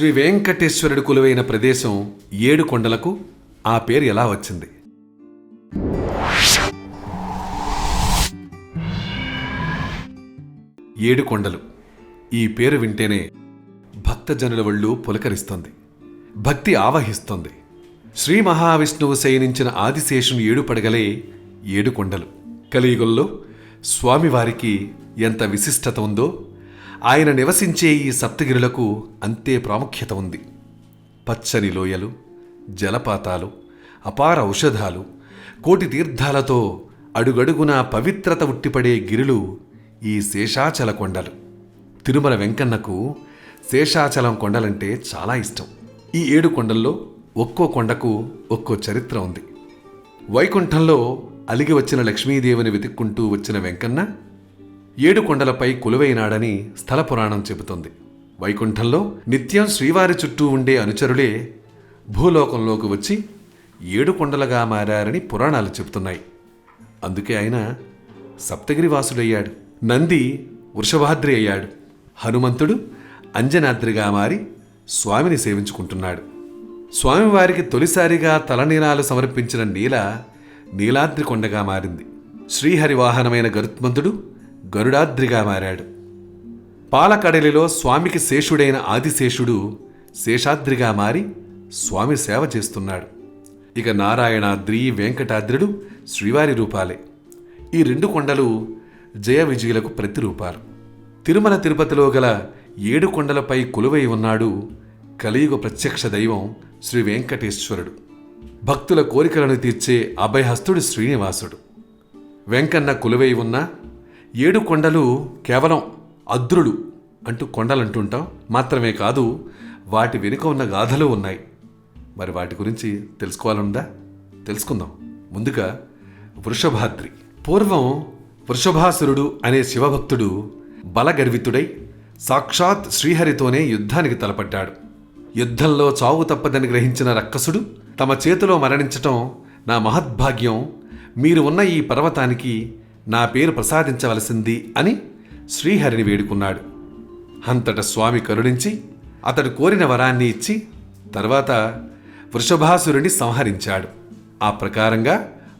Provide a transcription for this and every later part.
శ్రీ వెంకటేశ్వరుడు కొలువైన ప్రదేశం ఏడు కొండలకు ఆ పేరు ఎలా వచ్చింది? ఏడు కొండలు. ఈ పేరు వింటేనే భక్తజనుల ఒళ్ళు పులకరిస్తుంది. భక్తి ఆవహిస్తుంది. శ్రీ మహావిష్ణువు శయనించిన ఆదిశేషుని ఏడు పడగలే ఏడు కొండలు. కలియుగంలో స్వామివారికి ఎంత విశిష్టత ఉందో ఆయన నివసించే ఈ సప్తగిరులకు అంతే ప్రాముఖ్యత ఉంది. పచ్చని లోయలు జలపాతాలు అపార ఔషధాలు కోటి తీర్థాలతో అడుగడుగునా పవిత్రత ఉట్టిపడే గిరులు ఈ శేషాచల కొండలు. తిరుమల వెంకన్నకు శేషాచలం కొండలంటే చాలా ఇష్టం. ఈ ఏడు కొండల్లో ఒక్కో కొండకు ఒక్కో చరిత్ర ఉంది. వైకుంఠంలో అలిగి వచ్చిన లక్ష్మీదేవిని వెతుక్కుంటూ వచ్చిన వెంకన్న ఏడు కొండలపై కొలువైనాడని స్థల పురాణం చెబుతుంది. వైకుంఠంలో నిత్యం శ్రీవారి చుట్టూ ఉండే అనుచరులే భూలోకంలోకి వచ్చి ఏడు కొండలుగా మారారని పురాణాలు చెబుతున్నాయి. అందుకే ఆయన సప్తగిరివాసుడయ్యాడు నంది వృషభాద్రి అయ్యాడు. హనుమంతుడు అంజనాద్రిగా మారి స్వామిని సేవించుకుంటున్నాడు. స్వామివారికి తొలిసారిగా తలనీలాలు సమర్పించిన నీల నీలాద్రి కొండగా మారింది. శ్రీహరివాహనమైన గరుత్మంతుడు గరుడాద్రిగా మారాడు. పాలకడలిలో స్వామికి శేషుడైన ఆదిశేషుడు శేషాద్రిగా మారి స్వామి సేవ చేస్తున్నాడు. ఇక నారాయణాద్రి వెంకటాద్రుడు శ్రీవారి రూపాలే. ఈ రెండు కొండలు జయ విజయులకు ప్రతిరూపాలు. తిరుమల తిరుపతిలో గల ఏడు కొండలపై కొలువై ఉన్నాడు కలియుగ ప్రత్యక్ష దైవం శ్రీ వెంకటేశ్వరుడు. భక్తుల కోరికలను తీర్చే అభయహస్తుడు శ్రీనివాసుడు. వెంకన్న కొలువై ఉన్న ఏడు కొండలు కేవలం అద్రుడు అంటూ కొండలంటుంటాం. మాత్రమే కాదు వాటి వెనుక ఉన్న గాథలు ఉన్నాయి. మరి వాటి గురించి తెలుసుకోవాలనుందా తెలుసుకుందాం. ముందుగా వృషభాద్రి. పూర్వం వృషభాసురుడు అనే శివభక్తుడు బలగర్వితుడై సాక్షాత్ శ్రీహరితోనే యుద్ధానికి తలపడ్డాడు. యుద్ధంలో చావు తప్పదని గ్రహించిన రక్కసుడు తమ చేతిలో మరణించటం నా మహద్భాగ్యం. మీరు ఉన్న ఈ పర్వతానికి నా పేరు ప్రసాదించవలసింది అని శ్రీహరిని వేడుకున్నాడు. అంతట స్వామి కరుణించి అతడు కోరిన వరాన్ని ఇచ్చి తర్వాత వృషభాసురుని సంహరించాడు. ఆ ప్రకారంగా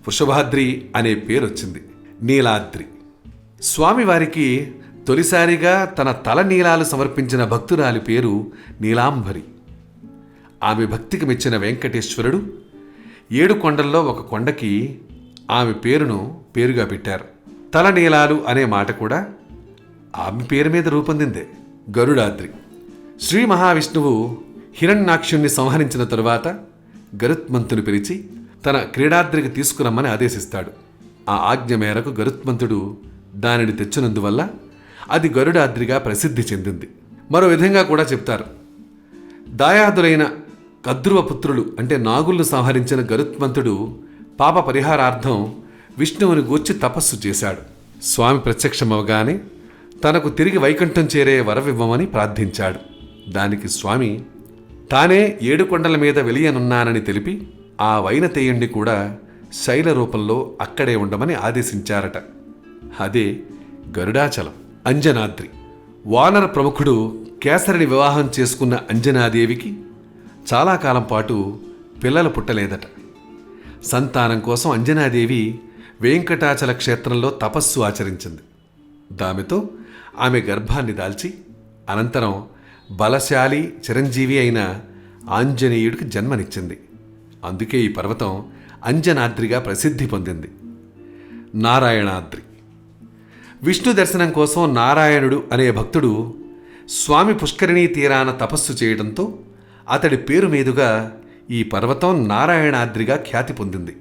వృషభాద్రి అనే పేరొచ్చింది. నీలాద్రి. స్వామివారికి తొలిసారిగా తన తల నీలాలు సమర్పించిన భక్తురాలి పేరు నీలాంబరి. ఆమె భక్తికి మెచ్చిన వెంకటేశ్వరుడు ఏడు కొండల్లో ఒక కొండకి ఆమె పేరును పేరుగా పెట్టారు. తల నీలాలు అనే మాట కూడా ఆమె పేరు మీద రూపొందిందే. గరుడాద్రి. శ్రీ మహావిష్ణువు హిరణ్యాక్షుణ్ణి సంహరించిన తరువాత గరుత్మంతుని పిలిచి తన క్రీడాద్రికి తీసుకురమ్మని ఆదేశిస్తాడు. ఆ ఆజ్ఞ మేరకు గరుత్మంతుడు దానిని తెచ్చినందువల్ల అది గరుడాద్రిగా ప్రసిద్ధి చెందింది. మరో విధంగా కూడా చెప్తారు. దాయాదులైన కద్రువపుత్రులు అంటే నాగులను సంహరించిన గరుత్మంతుడు పాప పరిహారార్థం విష్ణువుని గూర్చి తపస్సు చేశాడు. స్వామి ప్రత్యక్షమవగానే తనకు తిరిగి వైకుంఠం చేరే వరవివ్వమని ప్రార్థించాడు. దానికి స్వామి తానే ఏడు కొండల మీద వెలియనున్నానని తెలిపి ఆ వైనతేయుణ్ణి కూడా శైల రూపంలో అక్కడే ఉండమని ఆదేశించారట. అదే గరుడాచలం అంజనాద్రి. వానర ప్రముఖుడు కేసరిని వివాహం చేసుకున్న అంజనాదేవికి చాలా కాలం పాటు పిల్లలు పుట్టలేదట. సంతానం కోసం అంజనాదేవి వెంకటాచల క్షేత్రంలో తపస్సు ఆచరించింది. దామెతో ఆమె గర్భాన్ని దాల్చి అనంతరం బలశాలి చిరంజీవి అయిన ఆంజనేయుడికి జన్మనిచ్చింది. అందుకే ఈ పర్వతం అంజనాద్రిగా ప్రసిద్ధి పొందింది. నారాయణాద్రి. విష్ణు దర్శనం కోసం నారాయణుడు అనే భక్తుడు స్వామి పుష్కరిణీ తీరాన తపస్సు చేయడంతో అతడి పేరు మీదుగా ఈ పర్వతం నారాయణాద్రిగా ఖ్యాతి పొందింది.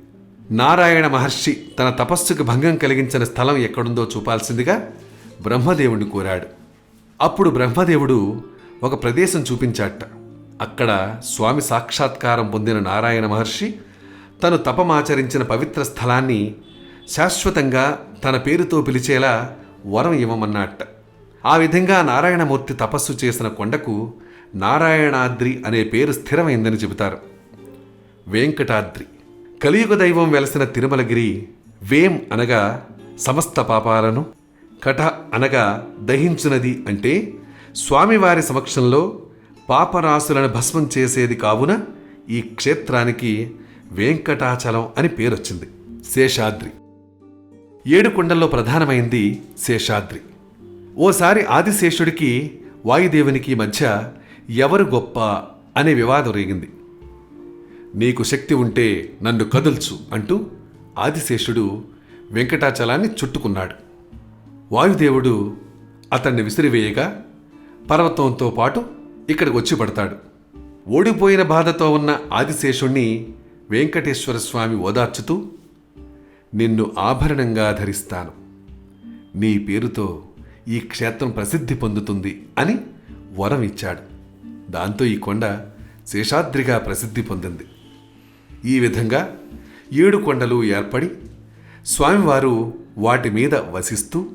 నారాయణ మహర్షి తన తపస్సుకు భంగం కలిగించిన స్థలం ఎక్కడుందో చూపాల్సిందిగా బ్రహ్మదేవుణ్ణి కోరాడు. అప్పుడు బ్రహ్మదేవుడు ఒక ప్రదేశం చూపించాట. అక్కడ స్వామి సాక్షాత్కారం పొందిన నారాయణ మహర్షి తను తపమాచరించిన పవిత్ర స్థలాన్ని శాశ్వతంగా తన పేరుతో పిలిచేలా వరం ఇవ్వమన్నట్ట ఆ విధంగా నారాయణమూర్తి తపస్సు చేసిన కొండకు నారాయణాద్రి అనే పేరు స్థిరమైందని చెబుతారు. వెంకటాద్రి. కలియుగ దైవం వెలసిన తిరుమలగిరి వేం అనగా సమస్త పాపాలను కఠ అనగా దహించునది అంటే స్వామివారి సమక్షంలో పాపరాశులను భస్మం చేసేది కావున ఈ క్షేత్రానికి వెంకటాచలం అని పేరొచ్చింది. శేషాద్రి. ఏడు కొండల్లో ప్రధానమైంది శేషాద్రి. ఓసారి ఆదిశేషుడికి వాయుదేవునికి మధ్య ఎవరు గొప్ప అనే వివాదం రేగింది. నీకు శక్తి ఉంటే నన్ను కదుల్చు అంటూ ఆదిశేషుడు వెంకటాచలాన్ని చుట్టుకున్నాడు. వాయుదేవుడు అతన్ని విసిరివేయగా పర్వతంతో పాటు ఇక్కడికి వచ్చి పడతాడు. ఓడిపోయిన బాధతో ఉన్న ఆదిశేషుణ్ణి వెంకటేశ్వర స్వామి ఓదార్చుతూ నిన్ను ఆభరణంగా ధరిస్తాను. నీ పేరుతో ఈ క్షేత్రం ప్రసిద్ధి పొందుతుంది అని వరం ఇచ్చాడు దాంతో ఈ కొండ శేషాద్రిగా ప్రసిద్ధి పొందింది. ఈ విధంగా ఏడు కొండలు ఏర్పడి స్వామివారు వాటి మీద వసిస్తూ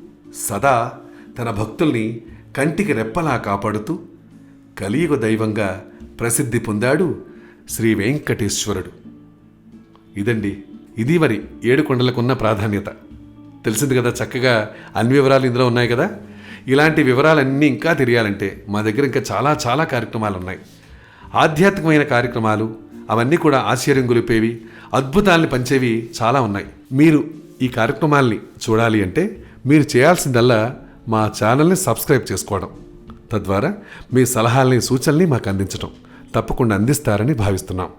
సదా తన భక్తుల్ని కంటికి రెప్పలా కాపాడుతూ కలియుగ దైవంగా ప్రసిద్ధి పొందాడు శ్రీ వెంకటేశ్వరుడు. ఇదండి ఇది మరి ఏడు కొండలకున్న ప్రాధాన్యత. తెలిసింది కదా చక్కగా అన్ని వివరాలు ఇందులో ఉన్నాయి కదా? ఇలాంటి వివరాలన్నీ ఇంకా తెలియాలంటే మా దగ్గర ఇంకా చాలా చాలా కార్యక్రమాలు ఉన్నాయి. ఆధ్యాత్మికమైన కార్యక్రమాలు అవన్నీ కూడా ఆశ్చర్యం గొలిపేవి అద్భుతాల్ని పంచేవి చాలా ఉన్నాయి. మీరు ఈ కార్యక్రమాల్ని చూడాలి అంటే మీరు చేయాల్సిందల్లా మా ఛానల్ని సబ్స్క్రైబ్ చేసుకోవడం. తద్వారా మీ సలహాలని సూచనల్ని మాకు అందించడం తప్పకుండా అందిస్తారని భావిస్తున్నాం.